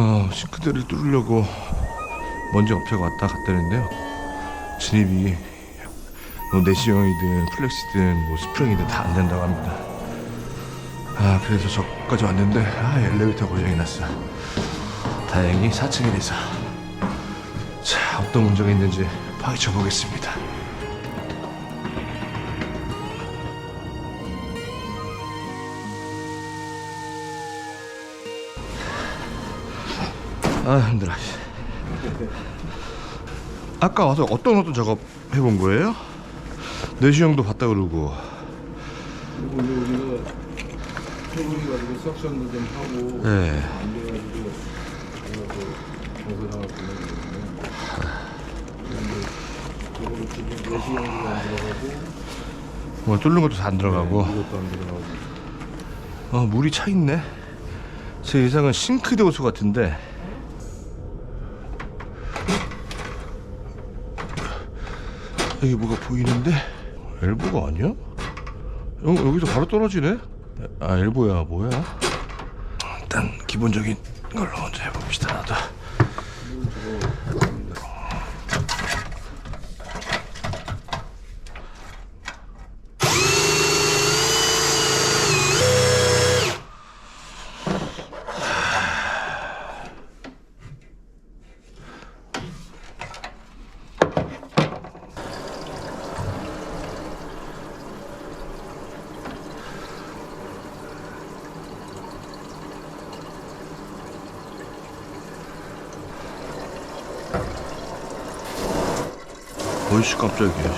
어, 싱크대를 뚫으려고 먼지 업체가 왔다 갔다는데요. 진입이 뭐 내시형이든 플렉시든 뭐 스프링이든 다 안 된다고 합니다. 아 그래서 저까지 왔는데 아 엘리베이터 고장이 났어. 다행히 4층이라서 자 어떤 문제가 있는지 파헤쳐 보겠습니다. 아 힘들어. 아까 와서 어떤 어떤 작업 해본 거예요? 내시형도 봤다 그러고 그리고 이제 우리가 해보리 가지고 석션도 좀 하고 네. 뭐 뚫는 것도 다 안 들어가고 안 들어가고 어 물이 차 있네 제 예상은 싱크대 호수 같은데 여기 뭐가 보이는데 엘보가 아니야? 여, 여기서 바로 떨어지네? 아 엘보야 뭐야? 일단 기본적인 걸로 먼저 해봅시다 나도 어이씨 깜짝이야.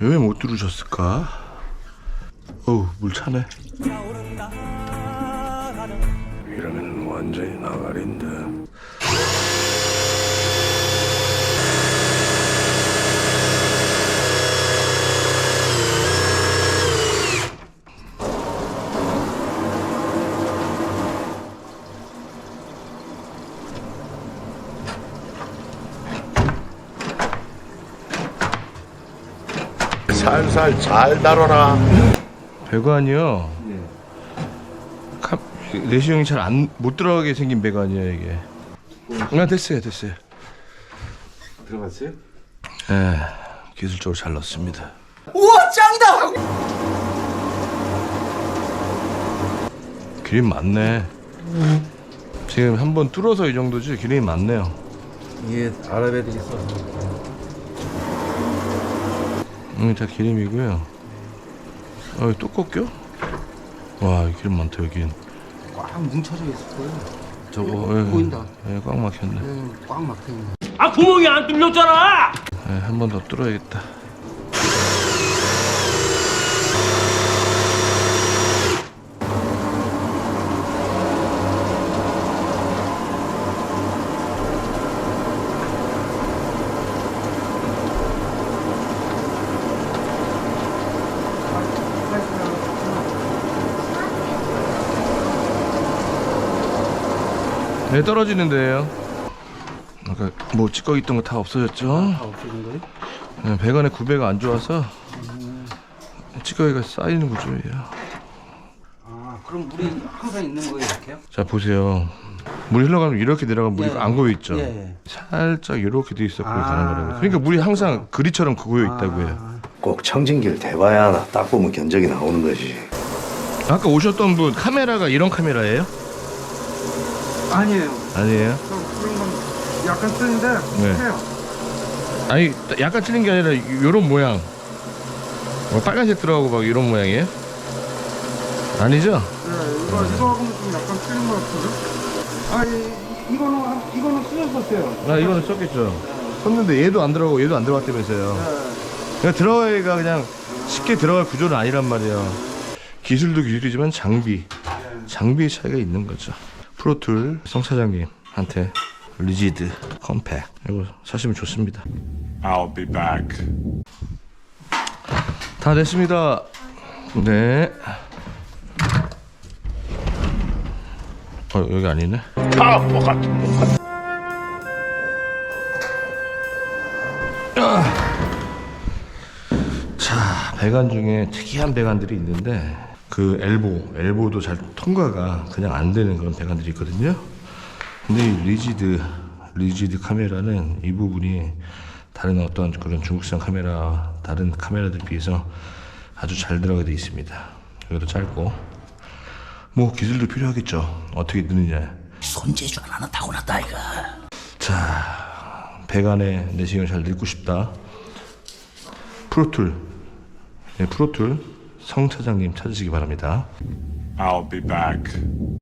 왜 못 들으셨을까? 어우 물 차네. 이러면 완전히 나가린데 살살 잘 다뤄라. 배관이요 카, 내시경이 잘 안 못 들어가게 생긴 배관이야 이게. 아 됐어요 됐어요. 들어갔어요? 예 기술적으로 잘 넣었습니다. 우와 짱이다! 기름 많네. 지금 한번 뚫어서 이 정도지? 기름이 많네요. 이게 아랍애들이 써서 여기 다 기름이고요 어, 또 꺾여? 와이 기름 많다 여긴 꽉 뭉쳐져 있을 거예요. 저거 보인다. 예, 꽉 막혔네 네, 꽉 막혀 있네. 아 구멍이 안 뚫렸잖아. 예, 한 번 더 뚫어야겠다 네 떨어지는데요 아까 뭐 찌꺼기 있던 거 다 없어졌죠? 다 없어진 거예요? 네, 배관에 구배가 안 좋아서 찌꺼기가 쌓이는 거죠. 얘. 아 그럼 물이 항상 있는 거예요 이렇게요? 자 보세요. 물 흘러가면 이렇게 내려가면 물이 예. 안 고여 있죠. 예, 예. 살짝 이렇게 돼 있었고 아. 가는 거라고. 그러니까 물이 항상 그리처럼 고여 있다고요. 아, 꼭 청진기를 대봐야 하나. 딱 보면 견적이 나오는 거지. 아까 오셨던 분 카메라가 이런 카메라예요? 아니에요. 아니에요. 저 그런 건 약간 쓰는데 네. 해요. 아니 약간 틀린 게 아니라 이런 모양. 뭐 빨간색 들어가고 막 이런 모양이에요? 아니죠? 네, 이거 이거하고는 좀 약간 틀린 것 같은데. 아 이, 이거는 한- 이거는 쓰셨었어요. 아 이거는 썼겠죠. 썼는데 얘도 안 들어가고 얘도 안 들어갔다면서요. 네. 그냥 들어가기가 그냥 쉽게 들어갈 구조는 아니란 말이에요. 기술도 기술이지만 장비, 장비의 차이가 있는 거죠. 프로툴 성 차장님한테 리지드 컴팩 이거 사시면 좋습니다. I'll be back. 다 됐습니다. 네. 어 여기 아니네. 타포 같은 놈. 자, 배관 중에 특이한 배관들이 있는데 그 엘보, 엘보도 잘 통과가 그냥 안 되는 그런 배관들이 있거든요. 근데 이 리지드, 리지드 카메라는 이 부분이 다른 어떤 그런 중국산 카메라, 다른 카메라들 비해서 아주 잘 들어가게 돼 있습니다. 여기도 짧고 뭐 기술도 필요하겠죠. 어떻게 드느냐. 손재주 하나는 타고났다 이가. 자, 배관의 내시경을 잘 읽고 싶다. 프로툴, 네, 프로툴 성 차장님 찾으시기 바랍니다. I'll be back.